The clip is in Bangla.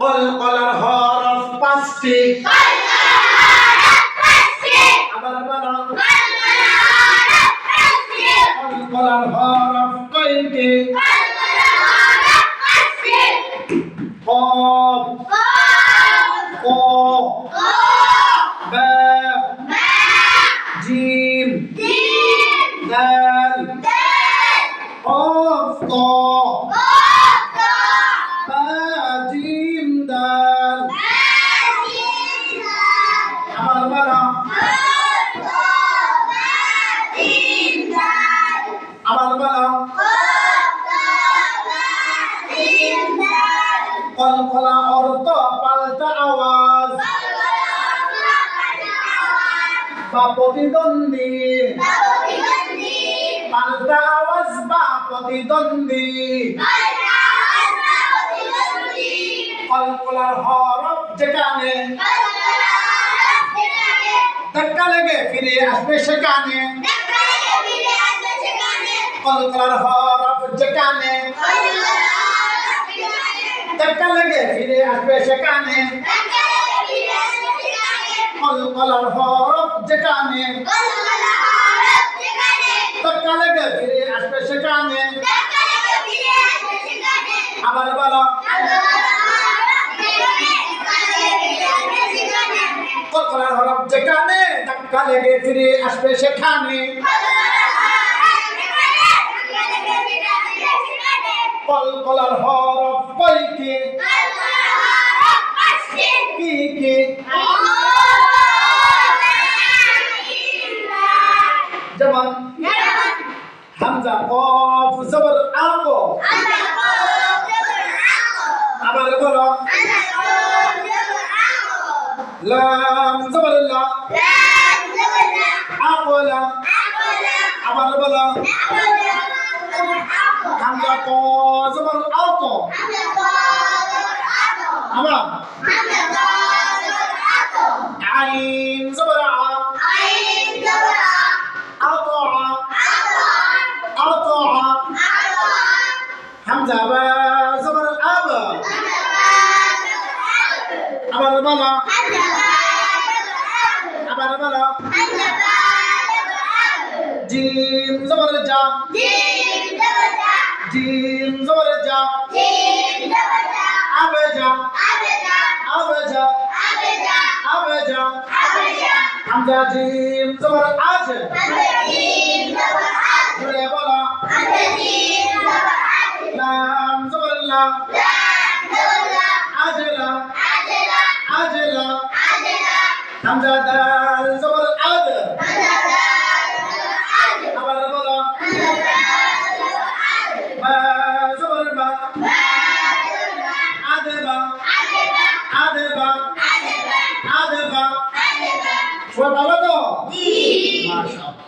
কলকলার হরফ পাঁচটি। আবার বলো। কলকলার হরফ কয়টি? কফ ক। বা। জিম। দাল। কফ ক। আবার বলো। কলকলা অর্থ পাল্টা আওয়াজ। বা প্রতিদ্বন্দ্বী। পাল্টা আওয়াজ বা প্রতিদ্বন্দ্বী। কলকলার হরফ যেখানে। ধাক্কা লেগে ফিরে আসবে সেখানে। কলকলার হরফ যেখানে ধাক্কা লেগে ফিরে আসবে সেখানে কলকলার হরফ যেখানে ধাক্কা লেগে ফিরে আসবে সেখানে আবার বলো। কলকলার হরফ যেখানে ধাক্কা লেগে ফিরে আসবে সেখানে কলকলার হরফ কয়টি কি? কি যেমন হামজা কফ জবর আলো আবার বলো। লাম জবর লা। আকলা আবার বলো। হামজা ক জবর আতো আবার আইন জবর আ আতো আতো হামজা বা জবর আব আবার বলো আবার বলো জিম জবর জা জিম জবর জা আবে যা আবে যা আবে যা হামজা জিম জবর আজ জুড়ে বলো লাম জবর লা আজলা আজলা হামজা দাল জবর আদ আবার সবাই ভালো তো মাশাআল্লাহ।